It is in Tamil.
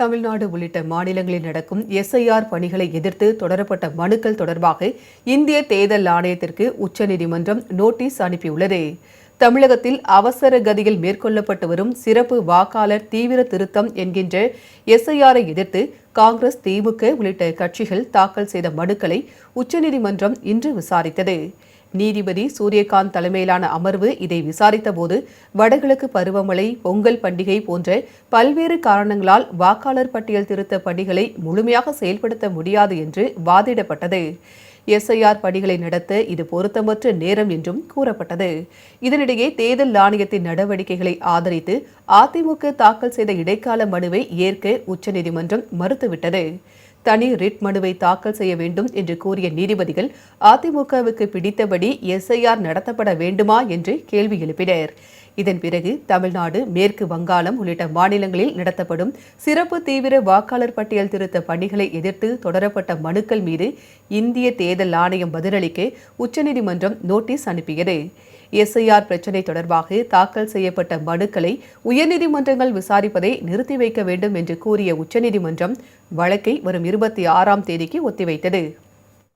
தமிழ்நாடு உள்ளிட்ட மாநிலங்களில் நடக்கும் எஸ்ஐஆர் பணிகளை எதிர்த்து தொடரப்பட்ட மனுக்கள் தொடர்பாக இந்திய தேர்தல் ஆணையத்திற்கு உச்சநீதிமன்றம் நோட்டீஸ் அனுப்பியுள்ளது. தமிழகத்தில் அவசர கதியில் மேற்கொள்ளப்பட்டு வரும் சிறப்பு வாக்காளர் தீவிர திருத்தம் என்கின்ற எஸ்ஐஆரை எதிர்த்து காங்கிரஸ் திமுக உள்ளிட்ட கட்சிகள் தாக்கல் செய்த மனுக்களை உச்சநீதிமன்றம் இன்று விசாரித்தது. நீதிபதி சூரியகாந்த் தலைமையிலான அமர்வு இதை விசாரித்தபோது வடகிழக்கு பருவமழை பொங்கல் பண்டிகை போன்ற பல்வேறு காரணங்களால் வாக்காளர் பட்டியல் திருத்த பணிகளை முழுமையாக செயல்படுத்த முடியாது என்று வாதிடப்பட்டது. எஸ்ஐஆர் பணிகளை நடத்த இது பொருத்தமற்ற நேரம் என்றும் கூறப்பட்டது. இதனிடையே தேர்தல் ஆணையத்தின் நடவடிக்கைகளை ஆதரித்து அதிமுக தாக்கல் செய்த இடைக்கால மனுவை ஏற்க உச்சநீதிமன்றம் மறுத்துவிட்டது. தனி ரிட் மனுவை தாக்கல் செய்ய வேண்டும் என்று கூறிய நீதிபதிகள் அதிமுகவுக்கு பிடித்தபடி எஸ்ஐஆர் நடத்தப்பட வேண்டுமா என்று கேள்வி எழுப்பினர். இதன் பிறகு தமிழ்நாடு மேற்கு வங்காளம் உள்ளிட்ட மாநிலங்களில் நடத்தப்படும் சிறப்பு தீவிர வாக்காளர் பட்டியல் திருத்த பணிகளை எதிர்த்து தொடரப்பட்ட மனுக்கள் மீது இந்திய தேர்தல் ஆணையம் பதிலளிக்க உச்சநீதிமன்றம் நோட்டீஸ் அனுப்பியது. எஸ்ஐஆர் பிரச்சினை தொடர்பாக தாக்கல் செய்யப்பட்ட மனுக்களை உயர்நீதிமன்றங்கள் விசாரிப்பதை நிறுத்தி வைக்க வேண்டும் என்று கூறிய உச்சநீதிமன்றம் வழக்கை வரும் இருபத்தி ஆறாம் தேதிக்கு ஒத்திவைத்தது.